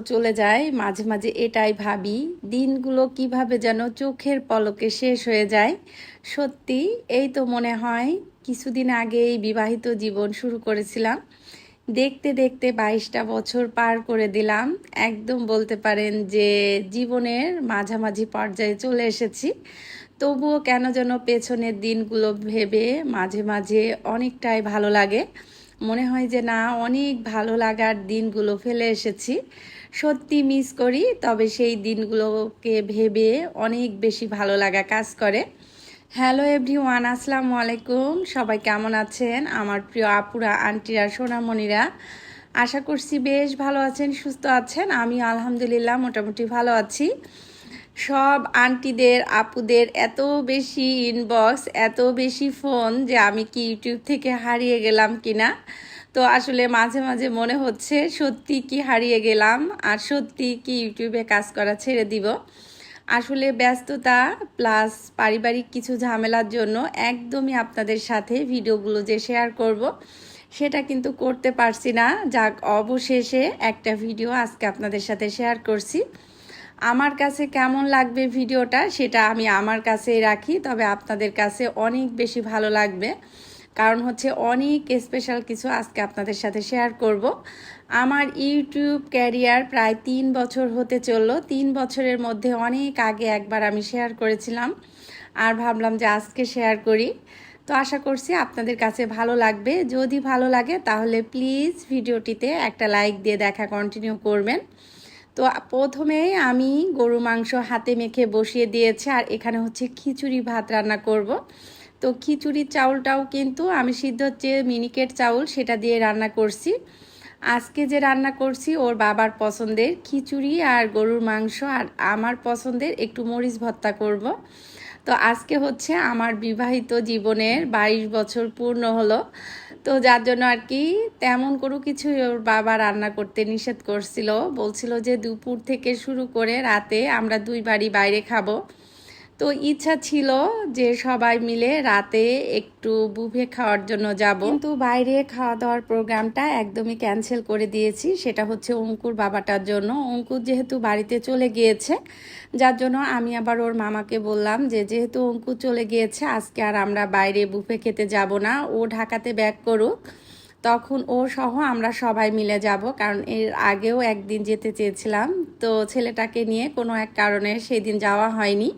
চলে যায়। মাঝে মাঝে এটাই ভাবি, দিনগুলো কীভাবে যেন চোখের পলকে শেষ হয়ে যায়। সত্যি, এই তো মনে হয় কিছুদিন আগেই বিবাহিত জীবন শুরু করেছিলাম। দেখতে দেখতে বাইশটা বছর পার করে দিলাম। একদম বলতে পারেন যে জীবনের মাঝামাঝি পর্যায়ে চলে এসেছি। তবুও কেন যেন পেছনের দিনগুলো ভেবে মাঝে মাঝে অনেকটাই ভালো লাগে। মনে হয় যে না, অনেক ভালো লাগার দিনগুলো ফেলে এসেছি। সত্যি মিস করি, তবে সেই দিনগুলোকে ভেবে অনেক বেশি ভালো লাগা কাজ করে। হ্যালো এভরি ওয়ান আসসালামু আলাইকুম। সবাই কেমন আছেন? আমার প্রিয় আপুরা, আন্টিরা, সোনামণিরা, আশা করছি বেশ ভালো আছেন, সুস্থ আছেন। আমি আলহামদুলিল্লাহ মোটামুটি ভালো আছি। সব আন্টিদের, আপুদের এত বেশি ইনবক্স এত বেশি ফোন যে আমি কি ইউটিউব থেকে হারিয়ে গেলাম কিনা? তো আসলে মাঝে মাঝে মনে হচ্ছে সত্যি কি হারিয়ে গেলাম আর সত্যি কি ইউটিউবে কাজ করা ছেড়ে দিব। আসলে ব্যস্ততা প্লাস পারিবারিক কিছু ঝামেলার জন্য একদমই আপনাদের সাথে ভিডিওগুলো যে শেয়ার করব, সেটা কিন্তু করতে পারছি না। যাক, অবশেষে একটা ভিডিও আজকে আপনাদের সাথে শেয়ার করছি। আমার কাছে কেমন লাগবে ভিডিওটা সেটা আমি আমার কাছেই রাখি, তবে আপনাদের কাছে অনেক বেশি ভালো লাগবে। কারণ হচ্ছে অনেক স্পেশাল কিছু আজকে আপনাদের সাথে শেয়ার করব। আমার ইউটিউব ক্যারিয়ার প্রায় তিন বছর হতে চলল। তিন বছরের মধ্যে অনেক আগে একবার আমি শেয়ার করেছিলাম আর ভাবলাম যে আজকে শেয়ার করি। তো আশা করছি আপনাদের কাছে ভালো লাগবে। যদি ভালো লাগে তাহলে প্লিজ ভিডিওটিতে একটা লাইক দিয়ে দেখা কন্টিনিউ করবেন। তো প্রথমে আমি গরু মাংস হাতে মেখে বসিয়ে দিয়েছি, আর এখানে হচ্ছে খিচুড়ি ভাত রান্না করব। তো খিচুড়ির চাউলটাও কিন্তু আমি সিদ্ধ হচ্ছে মিনিকেট চাউল সেটা দিয়ে রান্না করছি আজকে যে রান্না করছি ওর বাবার পছন্দের খিচুড়ি আর গরুর মাংস, আর আমার পছন্দের একটু মরিচ ভর্তা করব। তো আজকে হচ্ছে আমার বিবাহিত জীবনের বাইশ বছর পূর্ণ হলো তো যার জন্য আর কি তেমন কোনো কিছু ওর বাবা রান্না করতে নিষেধ করছিল। বলছিল যে দুপুর থেকে শুরু করে রাতে আমরা দুই বাড়ি বাইরে খাব। তো ইচ্ছা ছিল যে সবাই মিলে রাতে একটু বুফে খাওয়ার জন্য যাব। কিন্তু বাইরে খাওয়া দাওয়ার প্রোগ্রামটা একদমই ক্যান্সেল করে দিয়েছি। সেটা হচ্ছে অঙ্কুর বাবাটার জন্য। অঙ্কুর যেহেতু বাড়িতে চলে গিয়েছে, যার জন্য আমি আবার ওর মামাকে বললাম যে যেহেতু অঙ্কুর চলে গিয়েছে, আজকে আর আমরা বাইরে বুফে খেতে যাব না। ও ঢাকাতে ব্যাক করুক। তখন ও সহ আমরা সবাই মিলে যাব। কারণ এর আগেও একদিন যেতে চেয়েছিলাম। তো ছেলেটাকে নিয়ে কোনো এক কারণে সেদিন যাওয়া হয়নি।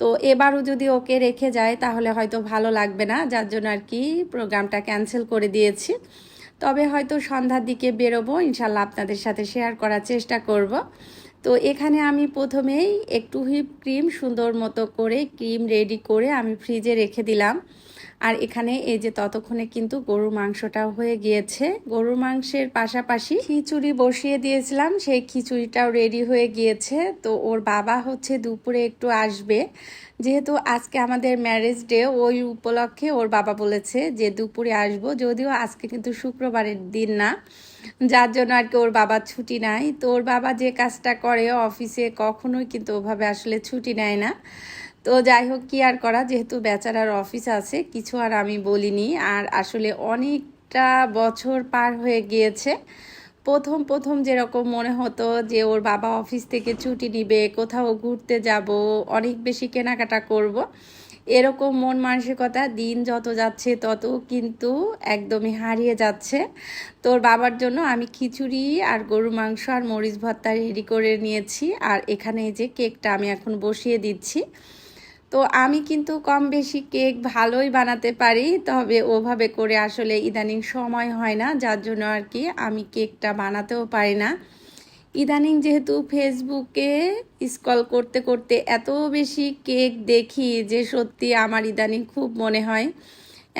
তো এবারও যদি ওকে রেখে যায়, তাহলে হয়তো ভালো লাগবে না। যার জন্য আর কি প্রোগ্রামটা ক্যান্সেল করে দিয়েছি। তবে হয়তো সন্ধ্যার দিকে বেরোবো। ইনশাল্লাহ আপনাদের সাথে শেয়ার করার চেষ্টা করব। তো এখানে আমি প্রথমেই একটু হুইপ ক্রিম সুন্দর মতো করে ক্রিম রেডি করে আমি ফ্রিজে রেখে দিলাম। আর এখানে এই যে ততক্ষণে কিন্তু গরুর মাংসটাও হয়ে গিয়েছে। গরুর মাংসের পাশাপাশি খিচুড়ি বসিয়ে দিয়েছিলাম, সেই খিচুড়িটাও রেডি হয়ে গিয়েছে। তো ওর বাবা হচ্ছে দুপুরে একটু আসবে। যেহেতু আজকে আমাদের ম্যারেজ ডে ওই উপলক্ষে ওর বাবা বলেছে যে দুপুরে আসব। যদিও আজকে কিন্তু শুক্রবারের দিন না, যার জন্য আর কি ওর বাবার ছুটি নাই। তো ওর বাবা যে কাজটা করে অফিসে, কখনোই কিন্তু ওভাবে আসলে ছুটি নেয় না। তো যাই হোক কি আর করা? যেহেতু বেচারার অফিস আছে, কিছু আর আমি বলিনি। আর আসলে অনেকটা বছর পার হয়ে গিয়েছে। প্রথম প্রথম যেরকম মনে হতো যে ওর বাবা অফিস থেকে ছুটি নিবে, কোথাও ঘুরতে যাব, অনেক বেশি কেনাকাটা করব। এরকম মন মানসিকতা দিন যত যাচ্ছে তত কিন্তু একদমই হারিয়ে যাচ্ছে। তোর বাবার জন্য আমি খিচুড়ি আর গরু মাংস আর মরিচ ভর্তা রেডি করে নিয়েছি। আর এখানে যে কেকটা আমি এখন বসিয়ে দিচ্ছি। তো আমি কিন্তু কম বেশি কেক ভালোই বানাতে পারি, তবে ওভাবে করে আসলে ইদানিং সময় হয় না, যার জন্য আর কি আমি কেকটা বানাতেও পারি না। ইদানিং যেহেতু ফেসবুকে স্কল করতে করতে এত বেশি কেক দেখি যে সত্যি আমার ইদানিং খুব মনে হয়।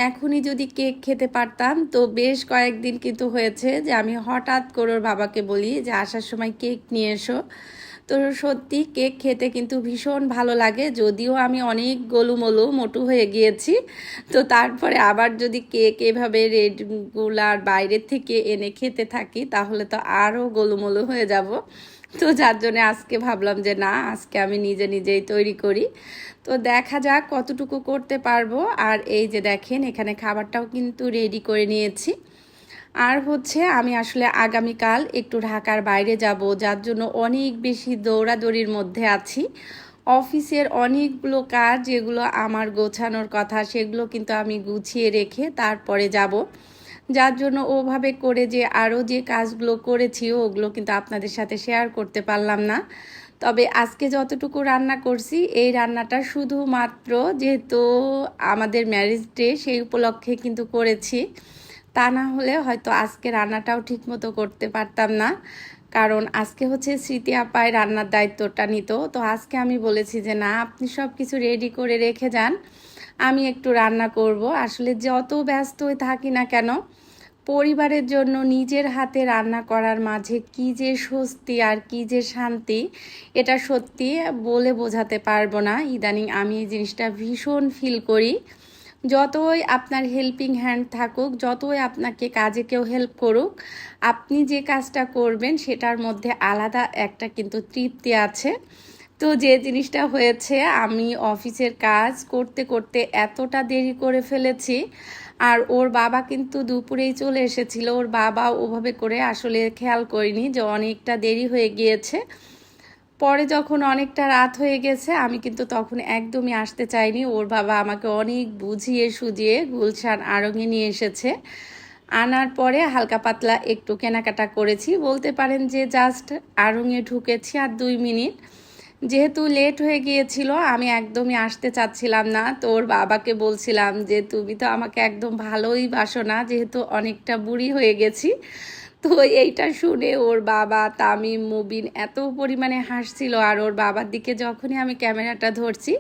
এখনই যদি কেক খেতে পারতাম, তো বেশ কয়েকদিন কিন্তু হয়েছে যে আমি হঠাৎ করে ওর বাবাকে বলি যে আসার সময় কেক নিয়ে এসো। তো সত্যি কেক খেতে কিন্তু ভীষণ ভালো লাগে। যদিও আমি অনেক গোলুমলু, মোটু হয়ে গিয়েছি। তো তারপরে আবার যদি কেক এভাবে রেডগুলার বাইরের থেকে এনে খেতে থাকি, তাহলে তো আরও গোলুমলু হয়ে যাব। তো যার জন্য আজকে ভাবলাম যে না, আজকে আমি নিজে নিজেই তৈরি করি। তো দেখা যাক কতটুকু করতে পারব। আর এই যে দেখেন, এখানে খাবারটাও কিন্তু রেডি করে নিয়েছি। আর হচ্ছে আমি আসলে আগামীকাল একটু ঢাকার বাইরে যাব, যার জন্য অনেক বেশি দৌড়াদৌড়ির মধ্যে আছি। অফিসের অনেকগুলো কাজ যেগুলো আমার গোছানোর কথা, সেগুলো কিন্তু আমি গুছিয়ে রেখে তারপরে যাব। যার জন্য ওভাবে করে যে আরও যে কাজগুলো করেছি, ওগুলো কিন্তু আপনাদের সাথে শেয়ার করতে পারলাম না। তবে আজকে যতটুকু রান্না করছি, এই রান্নাটা শুধুমাত্র যেহেতু আমাদের ম্যারেজ ডে, সেই উপলক্ষে কিন্তু করেছি। তা না হলে হয়তো আজকে রান্নাটাও ঠিকমতো করতে পারতাম না। কারণ আজকে হচ্ছে স্মৃতি আপায় রান্নার দায়িত্বটা নিত। তো আজকে আমি বলেছি যে, না, আপনি সব কিছু রেডি করে রেখে যান। আমি একটু রান্না করব। আসলে যত ব্যস্ত থাকি না কেন, পরিবারের জন্য নিজের হাতে রান্না করার মাঝে কি যে স্বস্তি আর কি যে শান্তি, এটা সত্যি বলে বোঝাতে পারব না। ইদানিং আমি এই জিনিসটা ভীষণ ফিল করি। যতই আপনার হেল্পিং হ্যান্ড থাকুক, যতই আপনাকে কাজে কেউ হেল্প করুক, আপনি যে কাজটা করবেন সেটার মধ্যে আলাদা একটা কিন্তু তৃপ্তি আছে। তো যে জিনিসটা হয়েছে, আমি অফিসের কাজ করতে করতে এতটা দেরি করে ফেলেছি, আর ওর বাবা কিন্তু দুপুরেই চলে এসেছিল। ওর বাবা ওভাবে করে আসলে খেয়াল করিনি যে অনেকটা দেরি হয়ে গিয়েছে। পরে যখন অনেকটা রাত হয়ে গেছে, আমি কিন্তু তখন একদমই আসতে চাইনি। ওর বাবা আমাকে অনেক বুঝিয়ে সুজিয়ে গুলশান আড়ঙে নিয়ে এসেছে। আনার পরে হালকা পাতলা একটু কেনাকাটা করেছি। বলতে পারেন যে জাস্ট আড়ঙে ঢুকেছি আর দুই মিনিট। যেহেতু লেট হয়ে গিয়েছিল, আমি একদমই আসতে চাচ্ছিলাম না। তো ওর বাবাকে বলছিলাম যে, তুমি তো আমাকে একদম ভালোই বাসো না, যেহেতু অনেকটা বুড়ি হয়ে গেছি। তো এইটা শুনে ওর বাবা তামিম, মুবিন এত পরিমাণে হাসছিল আর ওর বাবার দিকে যখনই আমি ক্যামেরাটা ধরছি,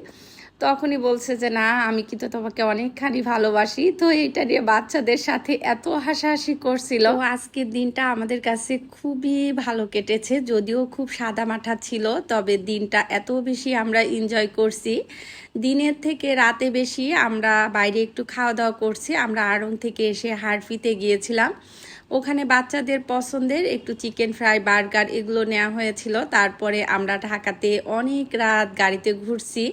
তখনই বলছে যে, না, আমি কিন্তু তোমাকে অনেকখানি ভালোবাসি। তো এইটা নিয়ে বাচ্চাদের সাথে এত হাসাহাসি করছিল। আজকের দিনটা আমাদের কাছে খুবই ভালো কেটেছে, যদিও খুব সাদা মাঠা ছিল, তবে দিনটা এত বেশি আমরা এনজয় করছি। দিনের থেকে রাতে বেশি আমরা বাইরে একটু খাওয়া দাওয়া করছি, আমরা আড়ং থেকে এসে হারফিতে গিয়েছিলাম। ওখানে বাচ্চাদের পছন্দের একটু চিকেন ফ্রাই, বার্গার এগুলো নেওয়া হয়েছিল। তারপরে আমরা ঢাকাতে অনেক রাত গাড়িতে ঘুরছি।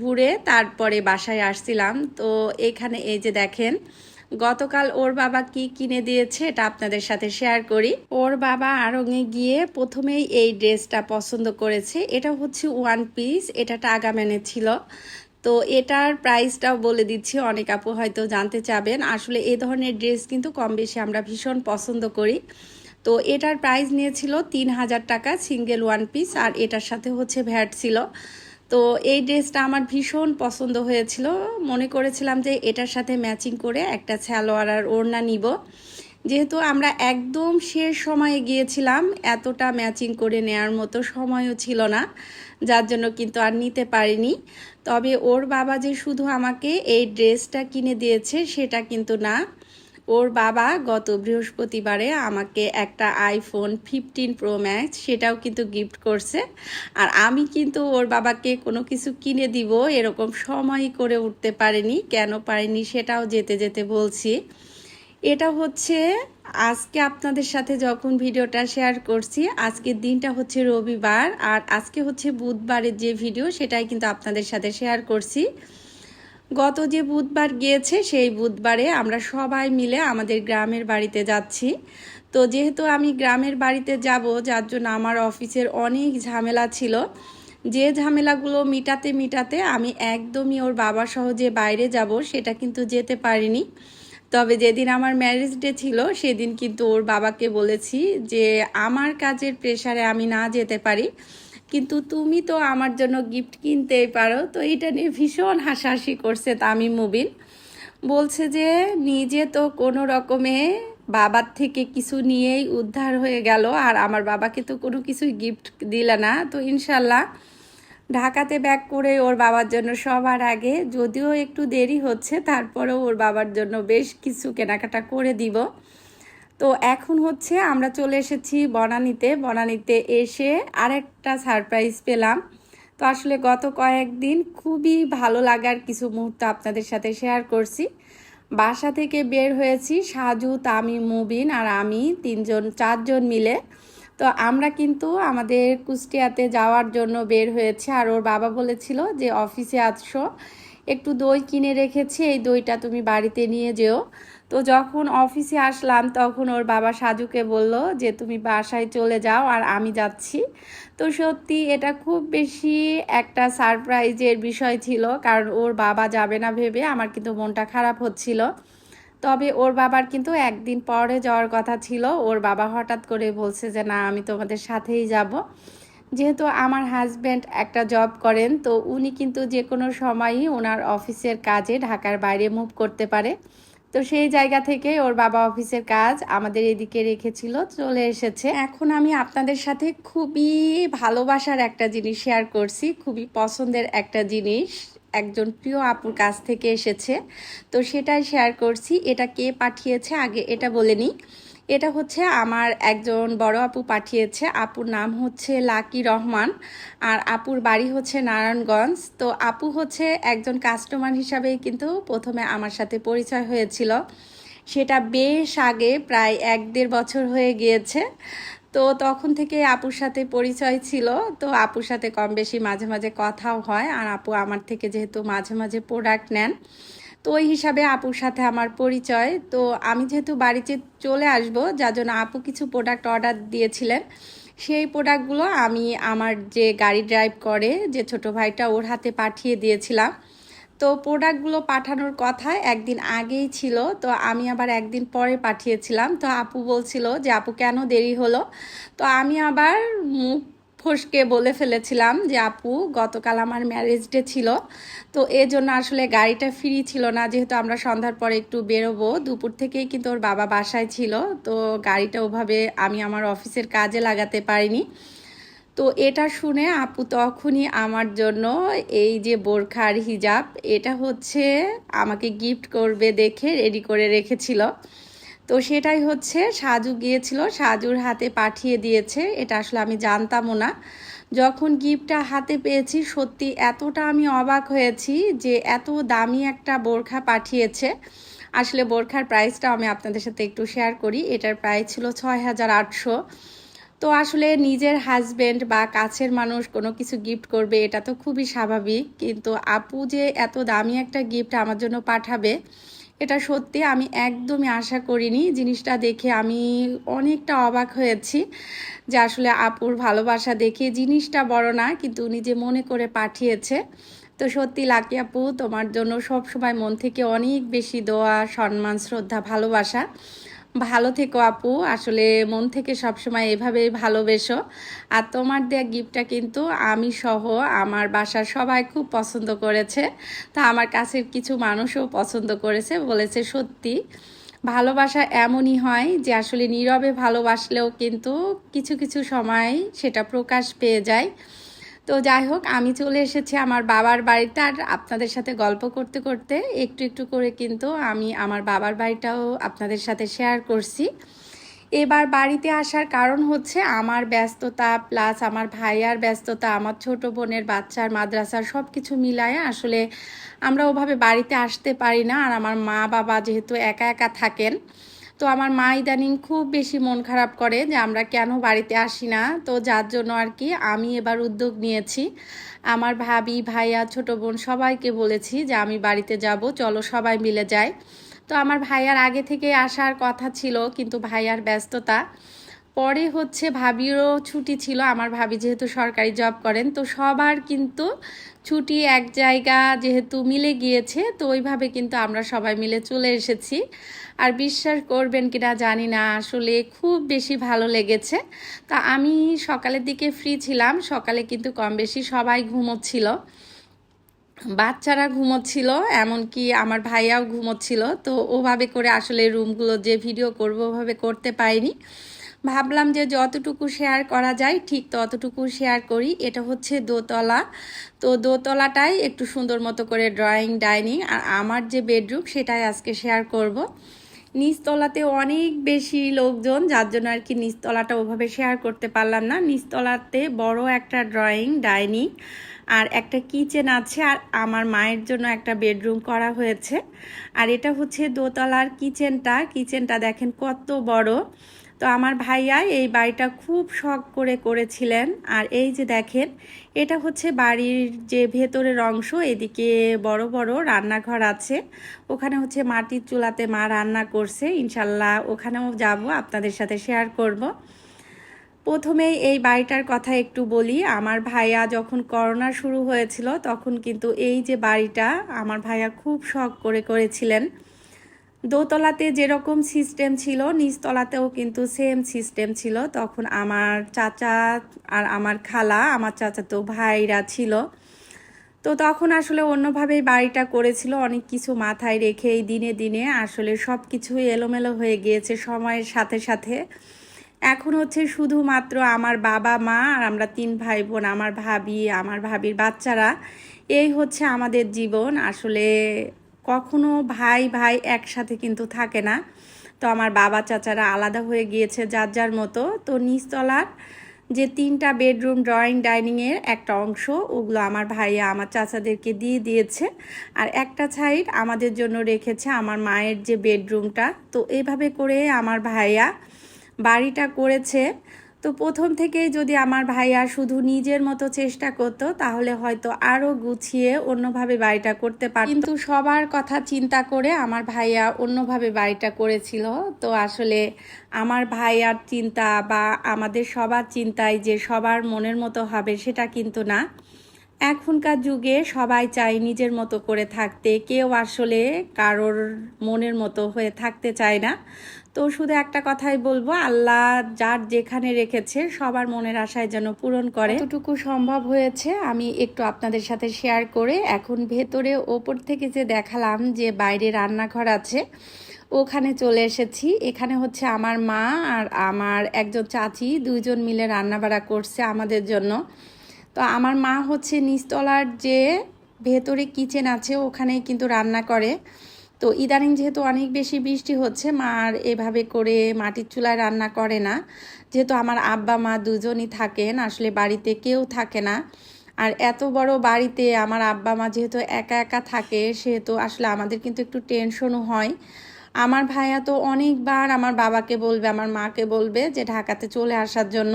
ঘুরে তারপরে বাসায় আসছিলাম। তো এখানে এই যে দেখেন, গতকাল ওর বাবা কি কিনে দিয়েছে এটা আপনাদের সাথে শেয়ার করি। ওর বাবা আড়ঙে গিয়ে প্রথমেই এই ড্রেসটা পছন্দ করেছে। এটা হচ্ছে ওয়ান পিস এটা টাগাম্যানের ছিল। তো এটার প্রাইসটাও বলে দিচ্ছি। অনেক আপু হয়তো জানতে চাবেন। আসলে এ ধরনের ড্রেস কিন্তু কম বেশি আমরা ভীষণ পছন্দ করি। তো এটার প্রাইস নিয়েছিল তিন হাজার টাকা সিঙ্গেল ওয়ান পিস, আর এটার সাথে হচ্ছে ভ্যাট ছিল। তো এই ড্রেসটা আমার ভীষণ পছন্দ হয়েছিল। মনে করেছিলাম যে এটার সাথে ম্যাচিং করে একটা সালোয়ার আর ওড়না নিব। যেহেতু আমরা একদম শেষ সময়ে গিয়েছিলাম, এতটা ম্যাচিং করে নেয়ার মতো সময়ও ছিল না, যার জন্য কিন্তু আর নিতে পারিনি। তবে ওর বাবা যে শুধু আমাকে এই ড্রেসটা কিনে দিয়েছে, সেটা কিন্তু না। ওর বাবা গত বৃহস্পতিবারে আমাকে একটা আইফোন ফিফটিন প্রো ম্যাক্স সেটাও কিন্তু গিফট করছে। আর আমি কিন্তু ওর বাবাকে কোনো কিছু কিনে দিব এরকম সময় করে উঠতে পারেনি। কেন পারেনি সেটাও যেতে যেতে বলছি। এটা হচ্ছে আজকে আপনাদের সাথে যখন ভিডিওটা শেয়ার করছি, আজকের দিনটা হচ্ছে রবিবার আর আজকে হচ্ছে বুধবারের যে ভিডিও সেটাই কিন্তু আপনাদের সাথে শেয়ার করছি। গত যে বুধবার গিয়েছে, সেই বুধবারে আমরা সবাই মিলে আমাদের গ্রামের বাড়িতে যাচ্ছি। তো যেহেতু আমি গ্রামের বাড়িতে যাব, যার জন্য আমার অফিসের অনেক ঝামেলা ছিল, যে ঝামেলাগুলো মিটাতে মিটাতে আমি একদমই ওর বাবা সহ যে বাইরে যাব, সেটা কিন্তু যেতে পারিনি। তবে যেদিন আমার ম্যারেজ ডে ছিল, সেদিন কিন্তু ওর বাবাকে বলেছি যে, আমার কাজের প্রেশারে আমি না যেতে পারি। কিন্তু তুমি তো আমার জন্য গিফট কিনতেই পারো। তো এটা নিয়ে ভীষণ হাসাহাসি করছে তামিম মুবিন। বলছে যে, নিজে তো কোনো রকমে বাবার থেকে কিছু নিয়েই উদ্ধার হয়ে গেল, আর আমার বাবাকে তো কোনো কিছুই গিফট দিলে না। তো ইনশাল্লাহ ঢাকাতে ব্যাক করে ওর বাবার জন্য সবার আগে, যদিও একটু দেরি হচ্ছে, তারপরেও ওর বাবার জন্য বেশ কিছু কেনাকাটা করে দিব। তো এখন হচ্ছে আমরা চলে এসেছি বনানীতে। বনানীতে এসে আরেকটা সারপ্রাইজ পেলাম। তো আসলে গত কয়েকদিন খুবই ভালো লাগার কিছু মুহূর্ত আপনাদের সাথে শেয়ার করছি। বাসা থেকে বের হয়েছি সাজু তামি মুবিন আর আমি তিনজন, চারজন মিলে। তো আমরা কিন্তু আমাদের কুষ্টিয়াতে যাওয়ার জন্য বের হয়েছে। আর ওর বাবা বলেছিল যে, অফিসে আসছো একটু দই কিনে রেখেছি, এই দইটা তুমি বাড়িতে নিয়ে যেও। তো যখন অফিসে আসলাম, তখন ওর বাবা সাজুকে বলল যে, তুমি বাসায় চলে যাও আর আমি যাচ্ছি। তো সত্যি এটা খুব বেশি একটা সারপ্রাইজের বিষয় ছিল, কারণ ওর বাবা যাবে না ভেবে আমার কিন্তু মনটা খারাপ হচ্ছিল। তবে ওর বাবার কিন্তু একদিন পরে যাওয়ার কথা ছিল। ওর বাবা হঠাৎ করে বলছে যে, না, আমি তোমাদের সাথেই যাব। যেহেতু আমার হাজব্যান্ড একটা জব করেন, তো উনি কিন্তু যে কোনো সময়ই ওনার অফিসের কাজে ঢাকার বাইরে মুভ করতে পারে। তো সেই জায়গা থেকে ওর বাবা অফিসের কাজ আমাদের এদিকে রেখেছিল, চলে এসেছে। এখন আমি আপনাদের সাথে খুবই ভালোবাসার একটা জিনিস শেয়ার করছি, খুবই পছন্দের একটা জিনিস। একজন প্রিয় আপুর কাছ থেকে এসেছে। তো সেটাই শেয়ার করছি। এটা কে পাঠিয়েছে? আগে এটা বলে নিই। এটা হচ্ছে আমার একজন বড় আপু পাঠিয়েছে। আপুর নাম হচ্ছে লাকি রহমান আর আপুর বাড়ি হচ্ছে নারায়ণগঞ্জ। তো আপু হচ্ছে একজন কাস্টমার হিসাবেই কিন্তু প্রথমে আমার সাথে পরিচয় হয়েছিল। সেটা বেশ আগে, প্রায় এক দেড় বছর হয়ে গিয়েছে। তো তখন থেকে আপুর সাথে পরিচয় ছিল। তো আপুর সাথে কম বেশি মাঝে মাঝে কথাও হয় আর আপু আমার থেকে যেহেতু মাঝে মাঝে প্রোডাক্ট নেন, তো ওই হিসাবে আপুর সাথে আমার পরিচয়। তো আমি যেহেতু বাড়িতে চলে আসব, যার জন্য আপু কিছু প্রোডাক্ট অর্ডার দিয়েছিলেন। সেই প্রোডাক্টগুলো আমি আমার যে গাড়ি ড্রাইভ করে, যে ছোট ভাইটা ওর হাতে পাঠিয়ে দিয়েছিলাম। তো প্রোডাক্টগুলো পাঠানোর কথা একদিন আগেই ছিল, তো আমি আবার একদিন পরে পাঠিয়েছিলাম। তো আপু বলছিল যে, আপু, কেন দেরি হলো? তো আমি আবার মুখ ফসকে বলে ফেলেছিলাম যে, আপু, গতকাল আমার ম্যারেজ ডে ছিল, তো এজন্য আসলে গাড়িটা ফ্রি ছিল না, যেহেতু আমরা সন্ধ্যার পরে একটু বেরোবো। দুপুর থেকেই কিন্তু ওর বাবা বাসায় ছিল, তো গাড়িটা ওভাবে আমি আমার অফিসের কাজে লাগাতে পারিনি। তো এটা শুনে আপু তখনই আমার জন্য এই যে বোরখার হিজাব, এটা হচ্ছে আমাকে গিফট করবে দেখে রেডি করে রেখেছিল। তো সেটাই হচ্ছে সাজু গিয়েছিল, সাজুর হাতে পাঠিয়ে দিয়েছে, এটা আসলে আমি জানতামও না। যখন গিফটটা হাতে পেয়েছি, সত্যি এতটা আমি অবাক হয়েছি যে এত দামি একটা বোরখা পাঠিয়েছে। আসলে বোরখার প্রাইসটা আমি আপনাদের সাথে একটু শেয়ার করি, এটার প্রাইস ছিল ছয় হাজার আটশো। তো আসলে নিজের হাজব্যান্ড বা কাছের মানুষ কোনো কিছু গিফট করবে, এটা তো খুবই স্বাভাবিক। কিন্তু আপু যে এত দামি একটা গিফট আমার জন্য পাঠাবে, এটা সত্যি আমি একদমই আশা করিনি। জিনিসটা দেখে আমি অনেকটা অবাক হয়েছি যে আসলে আপুর ভালোবাসা দেখে জিনিসটা বড় না, কিন্তু উনি যে মনে করে পাঠিয়েছে। তো সত্যি লাকি আপু, তোমার জন্য সব সময় মন থেকে অনেক বেশি দোয়া, সম্মান, শ্রদ্ধা, ভালোবাসা। ভালো থেকো আপু, আসলে মন থেকে সবসময় এভাবে ভালোবেসো। আর তোমার দেয়া গিফটটা কিন্তু আমি সহ আমার বাসার সবাই খুব পছন্দ করেছে। তা আমার কাছের কিছু মানুষও পছন্দ করেছে, বলেছে সত্যি, ভালোবাসা এমনই হয় যে আসলে নীরবে ভালোবাসলেও কিন্তু কিছু কিছু সময় সেটা প্রকাশ পেয়ে যায়। তো যাই হোক, আমি চলে এসেছি আমার বাবার বাড়িতে আর আপনাদের সাথে গল্প করতে করতে। একটু একটু করে কিন্তু আমি আমার বাবার বাড়িটাও আপনাদের সাথে শেয়ার করছি। এবার বাড়িতে আসার কারণ হচ্ছে আমার ব্যস্ততা প্লাস আমার ভাইয়ার ব্যস্ততা, আমার ছোট বোনের বাচ্চার মাদ্রাসার সব কিছু মিলায় আসলে আমরা ওভাবে বাড়িতে আসতে পারি না। আর আমার মা বাবা যেহেতু একা একা থাকেন তো আমার মা ইদানিং খুব বেশি মন খারাপ করে যে আমরা কেন বাড়িতে আসি না। তো যার জন্য আর কি আমি এবার উদ্যোগ নিয়েছি। আমার ভাবি, ভাইয়া, ছোট বোন সবাইকে বলেছি যে আমি বাড়িতে যাব, চলো সবাই মিলে যাই। তো আমার ভাইয়ার আগে থেকে আসার কথা ছিল, কিন্তু ভাইয়ার ব্যস্ততা। পরে হচ্ছে ভাবিরও ছুটি ছিল, আমার ভাবি যেহেতু সরকারি জব করেন, তো সবার কিন্তু ছুটি এক জায়গা যেহেতু মিলে গিয়েছে, তো ওইভাবে কিন্তু আমরা সবাই মিলে চলে এসেছি। আর বিশ্বাস করবেন কিনা জানি না, আসলে খুব বেশি ভালো লেগেছে। তা আমি সকালের দিকে ফ্রি ছিলাম, সকালে কিন্তু কম বেশি সবাই ঘুমোচ্ছিল। বাচ্চারা ঘুমোচ্ছিল, এমনকি আমার ভাইয়াও ঘুমোচ্ছিল, তো ওভাবে করে আসলে রুমগুলো যে ভিডিও করব ওভাবে করতে পারিনি। ভাবলাম যে যতটুকু শেয়ার করা যায়, ঠিক ততটুকু শেয়ার করি। এটা হচ্ছে দোতলা। তো দোতলাটাই একটু সুন্দর মতো করে ড্রয়িং ডাইনিং আর আমার যে বেডরুম সেটাই আজকে শেয়ার করব। নিচতলাতে অনেক বেশি লোকজন, যার জন্য আর কি নিচতলাটা ওভাবে শেয়ার করতে পারলাম না। নিচতলাতে বড় একটা ড্রয়িং ডাইনিং আর একটা কিচেন আছে আর আমার মায়ের জন্য একটা বেডরুম করা হয়েছে। আর এটা হচ্ছে দোতলার কিচেনটা কিচেনটা দেখেন কত বড়। তো আমার ভাইয়া এই বাড়িটা খুব শখ করে করেছিলেন। আর এই যে দেখেন, এটা হচ্ছে বাড়ির যে ভেতরের অংশ, এদিকে বড় বড় রান্নাঘর আছে। ওখানে হচ্ছে মাটির চুলাতে মা রান্না করছে। ইনশাল্লাহ ওখানেও যাব, আপনাদের সাথে শেয়ার করব। প্রথমেই এই বাড়িটার কথা একটু বলি। আমার ভাইয়া যখন করোনা শুরু হয়েছিল, তখন কিন্তু এই যে বাড়িটা আমার ভাইয়া খুব শখ করে করেছিলেন। দোতলাতে যেরকম সিস্টেম ছিল, নিচতলাতেও কিন্তু সেম সিস্টেম ছিল। তখন আমার চাচা আর আমার খালা, আমার চাচাতো ভাইরা ছিল। তো তখন আসলে অন্যভাবেই বাড়িটা করেছিল, অনেক কিছু মাথায় রেখে এই দিনে দিনে আসলে সব কিছুই এলোমেলো হয়ে গিয়েছে সময়ের সাথে সাথে। এখন হচ্ছে শুধুমাত্র আমার বাবা, মা আর আমরা তিন ভাই বোন আমার ভাবি, আমার ভাবির বাচ্চারা। এই হচ্ছে আমাদের জীবন। আসলে কখনো ভাই ভাই একসাথে কিন্তু থাকে না। তো আমার বাবা, চাচারা আলাদা হয়ে গিয়েছে যার যার মতো। তো নিচতলার যে তিনটা বেডরুম, ড্রয়িং, ডাইনিংয়ের একটা অংশ, ওগুলো আমার ভাইয়া আমার চাচাদেরকে দিয়ে দিয়েছে। আর একটা সাইড আমাদের জন্য রেখেছে আমার মায়ের যে বেডরুমটা। তো এভাবে করে আমার ভাইয়া বাড়িটা করেছে। তো প্রথম থেকেই যদি আমার ভাইয়া শুধু নিজের মতো চেষ্টা করতো, তাহলে হয়তো আরও গুছিয়ে অন্যভাবে বাড়িটা করতে পারত। কিন্তু সবার কথা চিন্তা করে আমার ভাইয়া অন্যভাবে বাড়িটা করেছিল। তো আসলে আমার ভাইয়ার চিন্তা বা আমাদের সবার চিন্তায় যে সবার মনের মতো হবে সেটা কিন্তু না। এখনকার যুগে সবাই চায় নিজের মতো করে থাকতে। কেউ আসলে কারোর মনের মতো হয়ে থাকতে চায় না। তো শুধু একটা কথাই বলব, আল্লাহ যার যেখানে রেখেছে সবার মনের আশায় যেন পূরণ করে। যতটুকু সম্ভব হয়েছে, আমি একটু আপনাদের সাথে শেয়ার করে, এখন ভেতরে ওপর থেকে যে দেখালাম যে বাইরে রান্নাঘর আছে, ওখানে চলে এসেছি। এখানে হচ্ছে আমার মা আর আমার একজন চাচি, দুইজন মিলে রান্নাবাড়া করছে আমাদের জন্য। তো আমার মা হচ্ছে নিচতলার যে ভেতরে কিচেন আছে, ওখানেই কিন্তু রান্না করে। তো ইদানিং যেহেতু অনেক বেশি বৃষ্টি হচ্ছে, মা আর এভাবে করে মাটির চুলায় রান্না করে না। যেহেতু আমার আব্বা, মা দুজনই থাকেন, আসলে বাড়িতে কেউ থাকে না। আর এত বড় বাড়িতে আমার আব্বা, মা যেহেতু একা একা থাকে, সেহেতু আসলে আমাদের কিন্তু একটু টেনশনও হয়। আমার ভাইয়া তো অনেকবার আমার বাবাকে বলবে, আমার মাকে বলবে যে ঢাকাতে চলে আসার জন্য।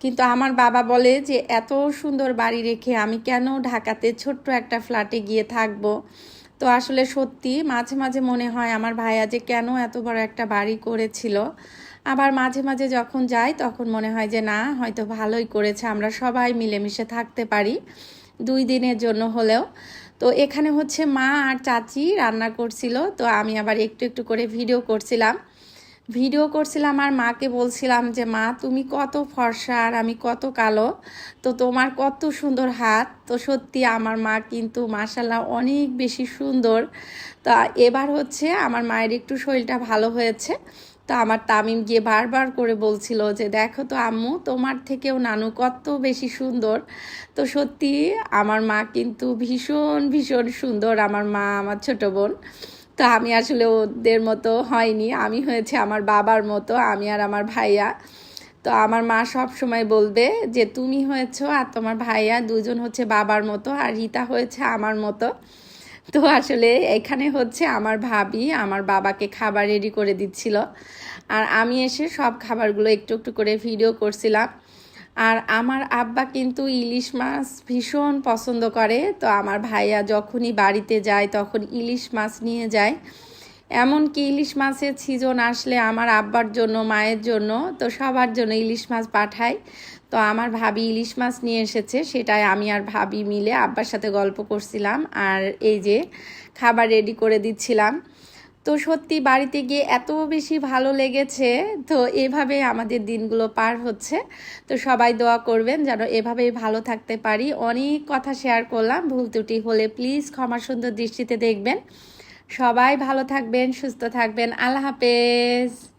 কিন্তু আমার বাবা বলে যে, এত সুন্দর বাড়ি রেখে আমি কেন ঢাকাতে ছোট্ট একটা ফ্ল্যাটে গিয়ে থাকব? তো আসলে সত্যি মাঝে মাঝে মনে হয় আমার ভাইয়া যে কেন এত বড় একটা বাড়ি করেছিল। আবার মাঝে মাঝে যখন যাই তখন মনে হয় যে না, হয়তো ভালোই করেছে। আমরা সবাই মিলেমিশে থাকতে পারি দুই দিনের জন্য হলেও। তো এখানে হচ্ছে মা আর চাচি রান্না করছিল। তো আমি আবার একটু একটু করে ভিডিও করছিলাম। ভিডিও করছিলাম, আর মাকে বলছিলাম যে, মা, তুমি কত ফর্সা আর আমি কত কালো। তো তোমার কত সুন্দর হাত। তো সত্যি আমার মা কিন্তু মাসাল্লাহ অনেক বেশি সুন্দর। তা এবার হচ্ছে আমার মায়ের একটু শরীরটা ভালো হয়েছে। তো আমার তামিম গিয়ে বারবার করে বলছিল যে, দেখো তো আম্মু, তোমার থেকেও নানু কত বেশি সুন্দর। তো সত্যি আমার মা কিন্তু ভীষণ ভীষণ সুন্দর, আমার মা, আমার ছোট বোন। তো আমি আসলে ওদের মতো হয়নি। আমি হয়েছে আমার বাবার মতো, আমি আর আমার ভাইয়া। তো আমার মা সব সময় বলবে যে, তুমি হয়েছো আর তোমার ভাইয়া দুজন হচ্ছে বাবার মতো আর রিতা হয়েছে আমার মতো। তো আসলে এখানে হচ্ছে আমার ভাবি আমার বাবাকে খাবার রেডি করে দিচ্ছিল। আর আমি এসে সব খাবারগুলো একটু একটু করে ভিডিও করছিলাম। আর আমার আব্বা কিন্তু ইলিশ মাছ ভীষণ পছন্দ করে। তো আমার ভাইয়া যখনই বাড়িতে যায় তখন ইলিশ মাছ নিয়ে যায়। এমনকি ইলিশ মাছের সিজন আসলে আমার আব্বার জন্য, মায়ের জন্য, তো সবার জন্য ইলিশ মাছ পাঠায় তো আমার ভাবি ইলিশ মাছ নিয়ে এসেছে, সেটাই আমি আর ভাবি মিলে আব্বার সাথে গল্প করছিলাম। আর এই যে খাবার রেডি করে দিচ্ছিলাম। তো সত্যি বাড়িতে গিয়ে এত বেশি ভালো লেগেছে, তো এভাবে আমাদের দিনগুলো পার হচ্ছে। তো সবাই দোয়া করবেন যেন এভাবেই ভালো থাকতে পারি। অনেক কথা শেয়ার করলাম, ভুল ত্রুটি হলে প্লিজ ক্ষমা সুন্দর দৃষ্টিতে দেখবেন। সবাই ভালো থাকবেন, সুস্থ থাকবেন। আল্লাহ হাফেজ।